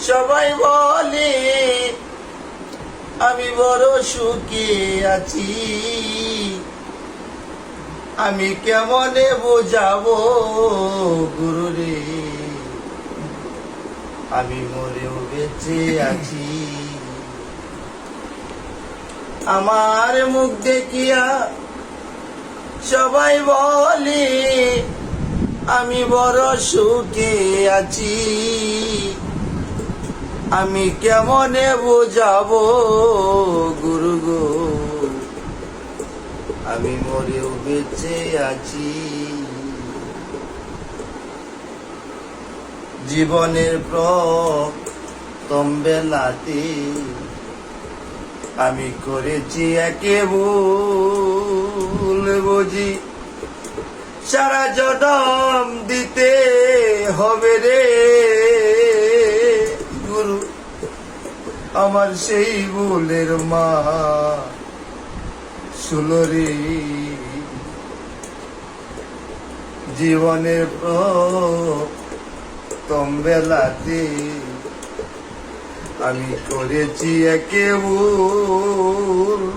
সবাই বলে, আমি বড় সুখে আছি। আমি কেমনে বোঝাবো গুরু রে? আমি মরেও বেঁচে আছি। আমার মুখ দেখিয়া সবাই বলে, আমি বড় সুখে আছি। আমি কেমনে বোঝাবো গুরু গো? আমি মরেও বেঁচে আছি। জীবনের প্রথম বেলাতে আমি করেছি একে ভুল বুঝি। সারা জনম দিতে হবে আমার সেই ভুলের মা। সুলরি জীবনের বেলাতে আমি করেছি একে ভুল।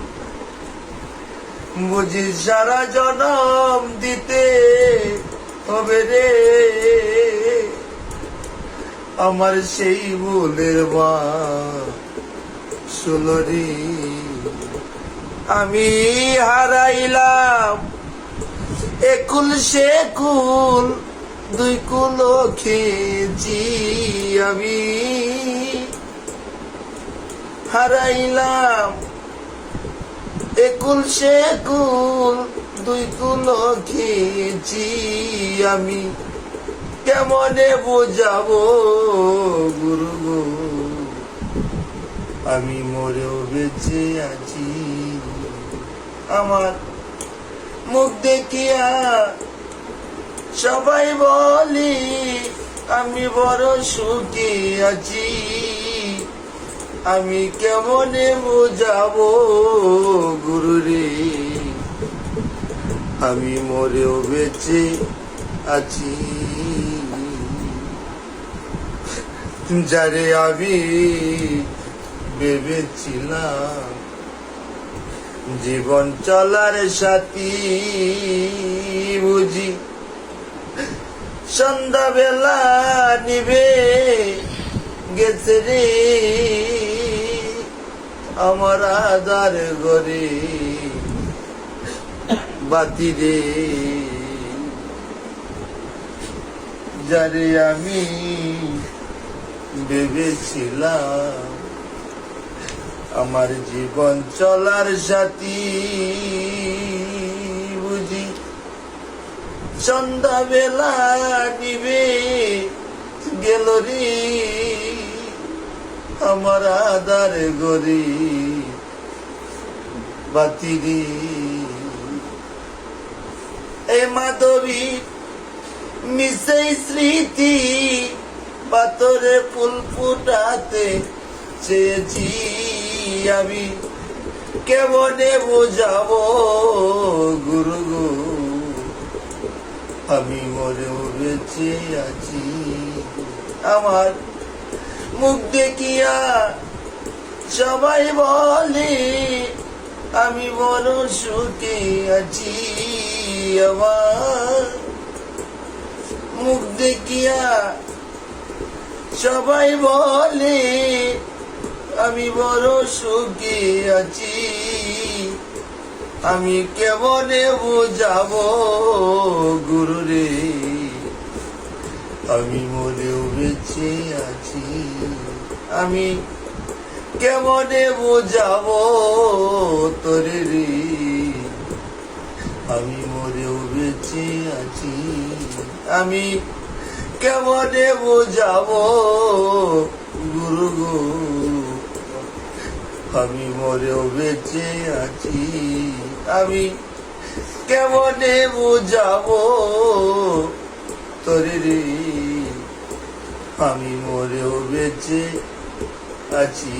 বুঝি সারা জনম দিতে হবে রে। আমার সেই ভুলের মা। সুলরি। আমি হারাইলাম। একুল সে কুল, দুই কুল খেয়েছি আমি। হারাইলাম। একুল সে কুল, দুই কুল খেয়েছি আমি। কেমনে বোঝাবো গুরু গো আমি মরেও বেঁচে আছি। আমার মুখ দেখিয়া সবাই বলি, আমি বড় সুখী আছি। আমি কেমনে বোঝাবো গুরু রে? আমি মরেও বেঁচে আছি। যারে আমি ভেবেছিলাম জীবন চলার সাথী বুঝি। সন্ধ্যাবেলা নিবে গেছে রে। আমার আদার ঘরে বাতি রে। যারে আমি ভেবেছিলাম আমার জীবন চলার সাথী বুঝি? সন্ধ্যাবেলা নিবে গেল রে। আমার আদার গরি বাতিরি এ মাধবী, মিশে স্মৃতি, পাথরে ফুল ফুটাতে চেয়েছি। আমি কেমনে বোঝাবো গুরু গো? আমি মরেও বেঁচে আছি। আমার মুখ দেখিয়া সবাই বলে, আমি বড় সুখে আছি। আমার মুখ দেখিয়া সবাই বলে আমি বড় সুখী আছি। আমি কেমনে বোঝাবো গুরু রে? আমি মরেও বেঁচে আছি। আমি কেমনে বোঝাবো তোরে রে? আমি মরেও বেঁচে আছি। আমি কেমনে বোঝাবো গুরু গো? আমি মরেও বেঁচে আছি। আমি কেমনে যাব তোরে রে? আমি মরেও বেঁচে আছি।